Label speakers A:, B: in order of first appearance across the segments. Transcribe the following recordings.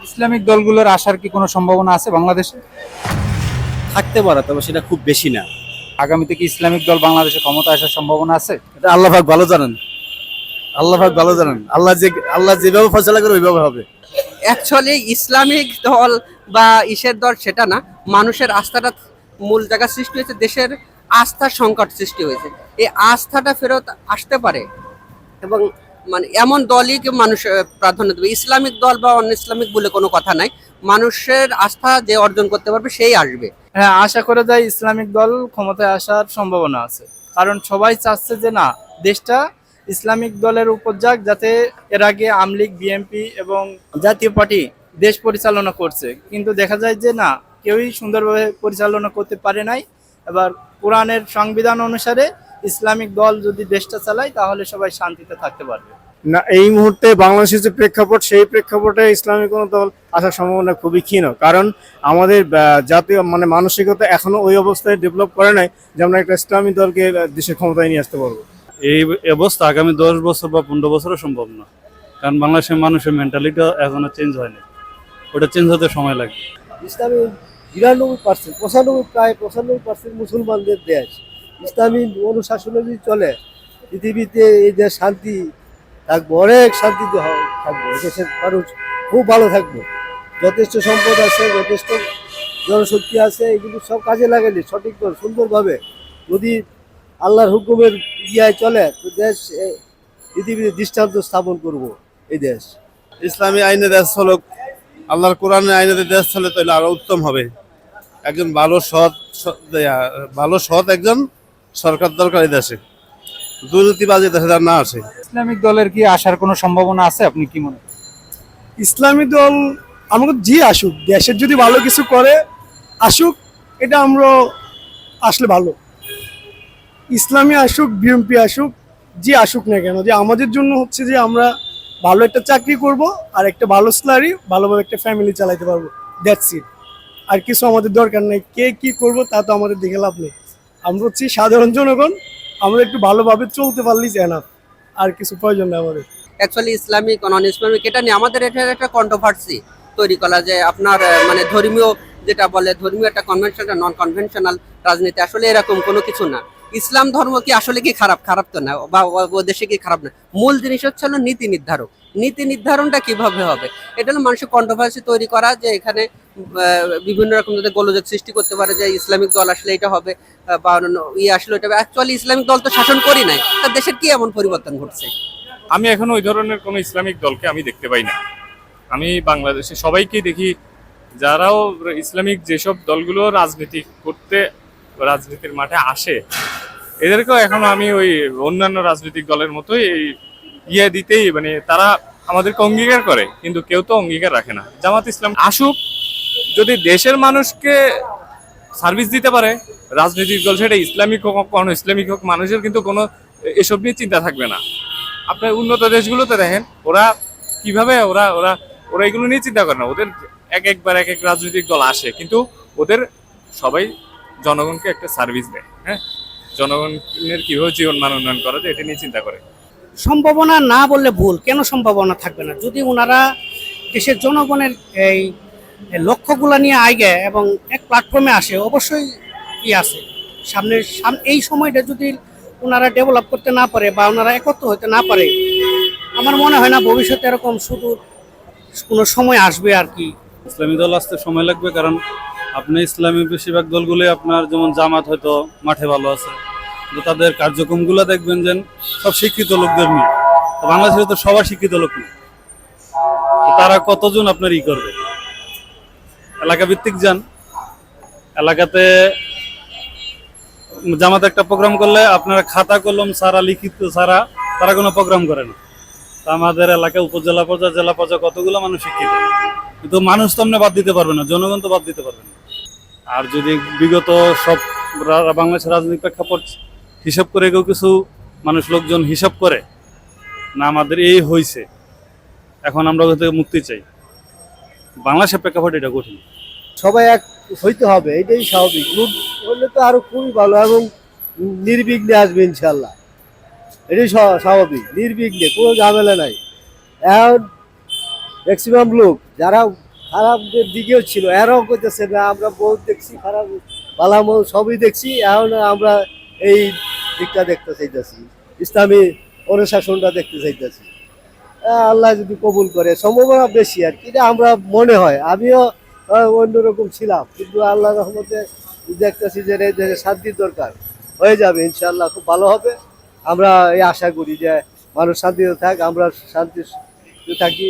A: Islamic দলগুলোর আসার কি কোনো সম্ভাবনা আছে বাংলাদেশে?
B: থাকতে পারে তবে সেটা খুব বেশি না।
A: আগামীতে কি ইসলামিক দল বাংলাদেশে ক্ষমতা আসার সম্ভাবনা আছে?
B: এটা আল্লাহ পাক ভালো জানেন। আল্লাহ পাক ভালো জানেন। আল্লাহ যে আল্লাহ যেভাবে ফয়সালা করে ওইভাবে হবে।
C: অ্যাকচুয়ালি ইসলামিক দল বা ইসের দল সেটা না মানুষের আস্থাটা মূল জায়গা সৃষ্টি হয়েছে দেশের আস্থার সংকট সৃষ্টি হয়েছে। এই আস্থাটা ফেরত আসতে পারে। এবং মানে এমন দলই কি মানুষ প্রাধান্য দেবে। ইসলামিক দল বা অন ইসলামিক বলে কোনো কথা নাই। মানুষের আস্থা যে অর্জন করতে পারবে, সেই আসবে।
D: হ্যাঁ আশা করে যায় ইসলামিক দল ক্ষমতায় আসার সম্ভাবনা আছে। কারণ সবাই চাচ্ছে যে না, দেশটা ইসলামিক দলের উপর যাক, যাতে এর আগে আমলিগ বিএনপি এবং জাতীয় পার্টি দেশ পরিচালনা করছে। কিন্তু দেখা যায় যে না, কেউই সুন্দরভাবে পরিচালনা করতে পারে নাই। এবার কোরআনের সংবিধান অনুসারে ইসলামিক দল যদি দেশটা চালায়, তাহলে সবাই শান্তিতে থাকতে পারবে।
E: না এই মুহূর্তে বাংলাদেশের যে প্রেক্ষাপট সেই প্রেক্ষাপটে ইসলামিক কোনো দল আসার সম্ভাবনা খুবই ক্ষীণ। কারণ আমাদের জাতীয় মানে মানসিকতা এখনও ওই অবস্থায় ডেভেলপ করে নাই যে আমরা একটা ইসলামী দলকে দেশের ক্ষমতায় নিয়ে আসতে পারব।
F: এই অবস্থা আগামী দশ বছর বা পনেরো বছরও সম্ভব না। কারণ বাংলাদেশের মানুষের মেন্টালিটি এখনও চেঞ্জ হয়নি। ওটা চেঞ্জ হতে সময় লাগবে।
G: ইসলামী বিরানব্বই পার্সেন্ট পঁচানব্বই প্রায় পঁচানব্বই পার্সেন্ট মুসলমানদের দেশ। ইসলামী অনুশাসনে যদি চলে পৃথিবীতে এই দেশ শান্তি থাকব, অনেক শান্তিতে থাকব দেশের মানুষ খুব ভালো থাকব। যথেষ্ট সম্পদ আছে, যথেষ্ট জনশক্তি আছে, এগুলো সব কাজে লাগালে সঠিক সুন্দরভাবে যদি আল্লাহর হুকুমের ইয়ে চলে, তো দেশ পৃথিবীতে দৃষ্টান্ত স্থাপন করব এই দেশ।
B: ইসলামী আইনে দেশ চলুক, আল্লাহর কোরআনের আইনে দেশ চলে তাহলে আরও উত্তম হবে। একজন ভালো সৎ ভালো সৎ একজন সরকার দরকার এই দেশে। দুর্নীতিবাজি দেশে যেন না আসে।
A: ইসলামিক দলের কি আসার কোনো সম্ভাবনা আছে? আপনি কি মনে?
E: ইসলামী দল আমাকে জি আসুক, দেশের যদি ভালো কিছু করে, আসুক, এটা আমরা আসলে ভালো। ইসলামী আসুক বিএমপি আসুক জি আসুক না কেন, যে আমাদের জন্য হচ্ছে যে আমরা ভালো একটা চাকরি করব, আর একটা ভালো স্যালারি ভালোভাবে একটা ফ্যামিলি চালাইতে পারব। দ্যাটস ইট আর কিছু আমাদের দরকার নেই, কে কি করব তা তো আমাদের দেখে লাভ নেই। আমরা হচ্ছি সাধারণ জনগণ, আমরা একটু ভালোভাবে চলতে পারলেই এনাফ আর কিছু প্রয়োজন নেই আমাদের।
C: অ্যাকচুয়ালি ইসলামিক নন ইসলামিক এটা নিয়ে আমাদের এটা একটা কন্ট্রোভার্সি তৈরি করা যে আপনার মানে ধর্মীয় যেটা বলে, ধর্মীয় একটা কনভেনশনাল নন কনভেনশনাল রাজনীতি। আসলে এরকম কোনো কিছু না। ইসলাম ধর্ম কি আসলে কি খারাপ? খারাপ তো না, বা ও- দেশে কি খারাপ না? মূল জিনিস হচ্ছে হলো নীতি নির্ধারক। নীতি নির্ধারণটা কীভাবে হবে? এটা হলো মানুষের কন্ট্রোভার্সি তৈরি করা, যে এখানে বিভিন্ন রকম যাতে গোলযোগ সৃষ্টি করতে পারে, যে ইসলামিক দল আসলে এটা হবে বা ইয়ে আসলে এটা হবে। অ্যাকচুয়ালি ইসলামিক দল তো শাসন করি নাই তার দেশের কি এমন পরিবর্তন ঘটছে?
H: আমি এখন ওই ধরনের কোনো ইসলামিক দলকে আমি দেখতে পাই না। আমি বাংলাদেশে সবাইকেই দেখি, যারাও ইসলামিক যেসব দলগুলো রাজনীতি করতে, রাজনীতির মাঠে আসে এদেরকেও এখন আমি ওই অন্যান্য রাজনৈতিক দলের মতোই এই ইয়ে দিতেই মানে তারা আমাদেরকে অঙ্গীকার করে, কিন্তু কেউ তো অঙ্গীকার রাখে না। জামাত ইসলাম আসুক, যদি দেশের মানুষকে সার্ভিস দিতে পারে, রাজনৈতিক দল সেটা ইসলামিক হোক কোনো ইসলামিক হোক, মানুষের কিন্তু কোনো এসব নিয়ে চিন্তা থাকবে না। আপনার উন্নত দেশগুলোতে দেখেন, ওরা কীভাবে ওরা ওরা ওরা এগুলো নিয়ে চিন্তা করে না। ওদের এক একবার এক এক রাজনৈতিক দল আসে, কিন্তু ওদের সবাই জনগণকে একটা সার্ভিস দেয় হ্যাঁ? জনগণের কীভাবে জীবন মান উন্নয়ন করা যায় এটা নিয়ে চিন্তা করে।
I: সম্ভাবনা না বললে ভুল কেন সম্ভাবনা থাকবে না? যদি ওনারা দেশের জনগণের এই লক্ষ্যগুলো নিয়ে আগে এবং এক প্ল্যাটফর্মে আসে অবশ্যই ই আছে। সামনের সাম- এই সময়টা যদি ওনারা ডেভেলপ করতে না পারে বা ওনারা একত্র হতে না পারে আমার মনে হয় না ভবিষ্যতে এরকম শুধু কোনো সময় আসবে আর কি।
F: ইসলামী দল আসতে সময় লাগবে কারণ আপনি ইসলামী বেশিরভাগ দলগুলি আপনার যেমন জামাত হয়তো মাঠে ভালো আছে, কিন্তু তাদের কার্যক্রমগুলো দেখবেন যে সব শিক্ষিত লোকদের নিয়ে তো বাংলাদেশে তো সবার শিক্ষিত লোক নেই। তারা কতজন আপনার ই করবে? এলাকা ভিত্তিক যান। এলাকাতে জামাত একটা প্রোগ্রাম করলে আপনারা খাতা, কলম সারা লিখিত সারা তারা কোনো প্রোগ্রাম করে না। তা আমাদের এলাকা উপজেলা পর্যায়ে, জেলা পর্যায়ে কতগুলো মানুষ শিক্ষিত? কিন্তু মানুষ তো আপনি বাদ দিতে পারবে না, জনগণ তো বাদ দিতে পারবে না। আর যদি বিগত সব বাংলাদেশের রাজনৈতিক প্রেক্ষাপট হিসাব করে কেউ কিছু মানুষ লোকজন হিসাব করে, না আমাদের এই হয়েছে এখন আমরা ওখান থেকে মুক্তি চাই। বাংলাদেশের প্রেক্ষাপট এটা কঠিন।
G: সবাই এক হইতে হবে, এটাই স্বাভাবিক। গ্রুপ হলে তো আরও খুবই ভালো এবং নির্বিঘ্নে আসবে ইনশাল্লাহ এটাই স্বাভাবিক, নির্বিঘ্নে, কোনো ঝামেলা নাই। এখন ম্যাক্সিমাম লোক, যারা খারাপদের দিকেও ছিল। এরাও করতেছে না, আমরা বহুত দেখছি, খারাপ বালামো সবই দেখছি, এখন আমরা এই দিকটা দেখতে চাইতেছি, ইসলামী অনুশাসনটা দেখতে চাইতেছি। আল্লাহ যদি কবুল করে, সম্ভাবনা বেশি আর কি আমরা মনে হয়। আমিও অন্যরকম ছিলাম, কিন্তু আল্লাহ রহমতে দেখতেছি যে শান্তির দরকার, হয়ে যাবে ইনশাল্লাহ খুব ভালো হবে। আমরা এই আশা করি যে মানুষ শান্তিতে থাক, আমরা শান্তি থাকি,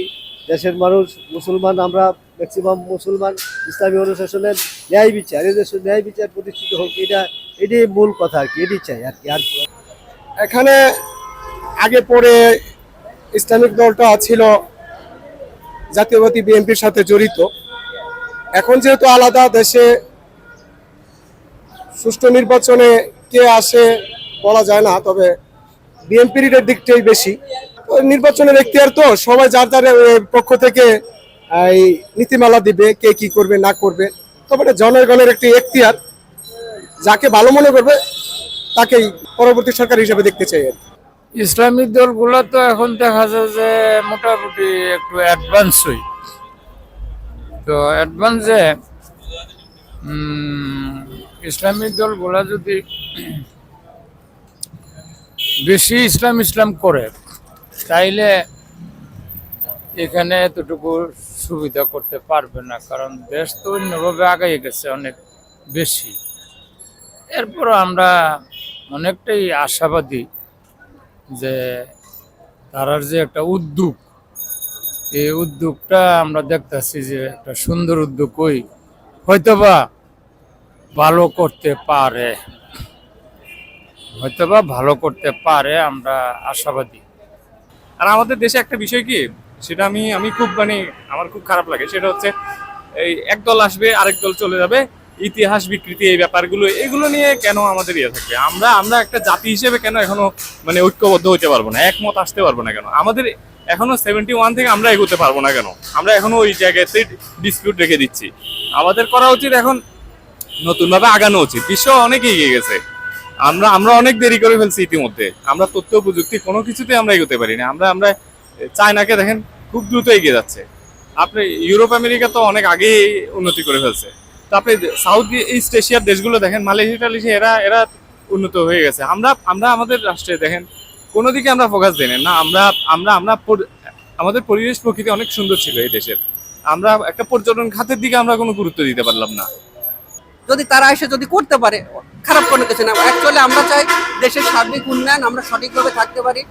G: দেশের মানুষ, মুসলমান, আমরা ম্যাক্সিমাম মুসলমান ইসলামী অনুশাসনের ন্যায় বিচার, এই দেশের ন্যায় বিচার প্রতিষ্ঠিত হোক, এটা, এটাই মূল কথা আর কি, এটাই চাই আর কি, আর
E: এখানে আগে পরে ইসলামিক দলটা ছিল জাতীয়বাদী বিএনপির সাথে জড়িত। এখন যেহেতু আলাদা দেশে সুষ্ঠু নির্বাচনে কে আসে বলা যায় না, তবে বিএনপির দিকটাই বেশি। নির্বাচনের এখতিয়ার তো সবাই যার যার পক্ষ থেকে এই নীতিমালা দিবে, কে কি করবে, না করবে। তবে এটা জনগণের একটি এখতিয়ার। যাকে ভালো মনে করবে, তাকেই পরবর্তী সরকার হিসেবে দেখতে চাই আর
J: ইসলামিক দলগুলো তো এখন দেখা যায় যে মোটামুটি একটু অ্যাডভান্সই তো অ্যাডভান্সে ইসলামিক দলগুলো যদি বেশি ইসলাম ইসলাম করে, তাইলে এখানে এতটুকু সুবিধা করতে পারবে না, কারণ দেশ তো অন্যভাবে আগাই গেছে অনেক বেশি। এরপর আমরা অনেকটাই আশাবাদী যে তারার যে একটা উদ্যোগ, এই উদ্যোগটা আমরা দেখতেছি যে একটা সুন্দর উদ্যোগ ওই হয়তোবা ভালো করতে পারে। হয়তোবা ভালো করতে পারে, আমরা আশাবাদী।
H: আর আমাদের দেশে একটা বিষয় কি? সেটা আমি আমি খুব মানে আমার খুব খারাপ লাগে। সেটা হচ্ছে, এই এক দল আসবে, আরেক দল চলে যাবে, ইতিহাস বিকৃতি, এই ব্যাপারগুলো, এগুলো নিয়ে কেন আমাদের ইয়ে থাকবে? আমরা আমরা একটা জাতি হিসেবে কেন এখনও মানে ঐক্যবদ্ধ হতে পারব না? একমত আসতে পারব না কেন? আমাদের এখনও সেভেন্টি ওয়ান থেকে আমরা এগোতে পারব না কেন? আমরা এখনও ওই জায়গাতে ডিসপিউট রেখে দিচ্ছি। আমাদের করা উচিত এখন নতুনভাবে আগানো উচিত। বিশ্ব অনেক এগিয়ে গেছে। আমরা আমরা অনেক দেরি করে ফেলছি ইতিমধ্যে। আমরা তথ্য প্রযুক্তি কোনো কিছুতে আমরা এগোতে পারি না। আমরা আমরা চায়নাকে দেখেন খুব দ্রুত এগিয়ে যাচ্ছে। আপনি ইউরোপ, আমেরিকা তো অনেক আগেই উন্নতি করে ফেলছে। তো আপনি সাউথ ইস্ট এশিয়ার দেশগুলো দেখেন, মালয়েশিয়া টালেশিয়া এরা এরা উন্নত হয়ে গেছে। আমরা আমরা আমাদের রাষ্ট্রে দেখেন, কোনো দিকে আমরা ফোকাস দিই না। আমরা আমরা আমরা আমাদের পরিবেশ প্রকৃতি অনেক সুন্দর ছিল এই দেশের। আমরা একটা পর্যটন খাতের দিকে আমরা কোনো গুরুত্ব দিতে পারলাম না।
C: যদি তারা এসে যদি করতে পারে, খারাপ কোনো কিছু না। অ্যাকচুয়ালি আমরা চাই দেশের সার্বিক উন্নয়ন, আমরা সঠিকভাবে থাকতে পারি।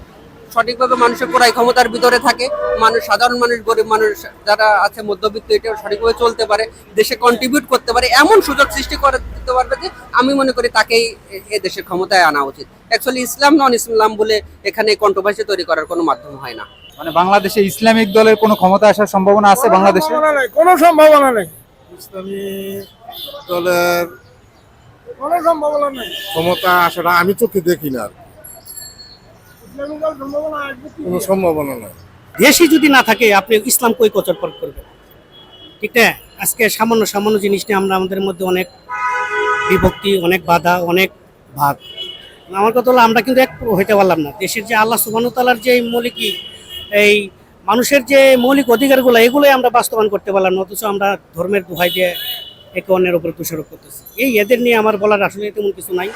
C: সঠিকভাবে মানুষের ক্রয় ক্ষমতার ভিতরে থাকে। মানুষ সাধারণ মানুষ গরিব মানুষ যারা আছে মধ্যবিত্ত এটাও সঠিকভাবে চলতে পারে দেশে কন্ট্রিবিউট করতে পারে এমন সুযোগ সৃষ্টি করে দিতে পারবে যে আমি মনে করি তাকেই এ- দেশের ক্ষমতায় আনা উচিত। অ্যাকচুয়ালি ইসলাম নন ইসলাম বলে এখানে কন্ট্রোভার্সি তৈরি করার কোনো মাধ্যম হয় না।
A: মানে বাংলাদেশে ইসলামিক দলের কোনো ক্ষমতা আসার সম্ভাবনা আছে বাংলাদেশে?
E: কোনো সম্ভাবনা নেই।
B: ইসলামী দলের
E: কোনো সম্ভাবনা নেই।
B: ক্ষমতা আসাটা আমি চোখে দেখি না আর
E: ইসলামিক দল সম্ভাবনা আসবে কি?
B: কোনো সম্ভাবনা নাই।
I: দেশই যদি না থাকে, আপনি ইসলাম কই কচর পর করবেন? ঠিক না? আজকে সামান্য সামান্য জিনিস নিয়ে আমরা আমাদের মধ্যে অনেক বিভক্তি, অনেক বাধা, অনেক ভাগ আমার কথা হলো, আমরা কিন্তু এক হইতে পারলাম না। দেশের যে আল্লাহ সুবাহ তালার যে মৌলিক এই মানুষের যে মৌলিক অধিকারগুলো, এগুলোই আমরা বাস্তবায়ন করতে পারলাম না, অথচ আমরা ধর্মের দোহাই দিয়ে একে অন্যের উপরে দোষারোপ করতেছি। এই এদের নিয়ে আমার বলার আসলে তেমন কিছু নাই।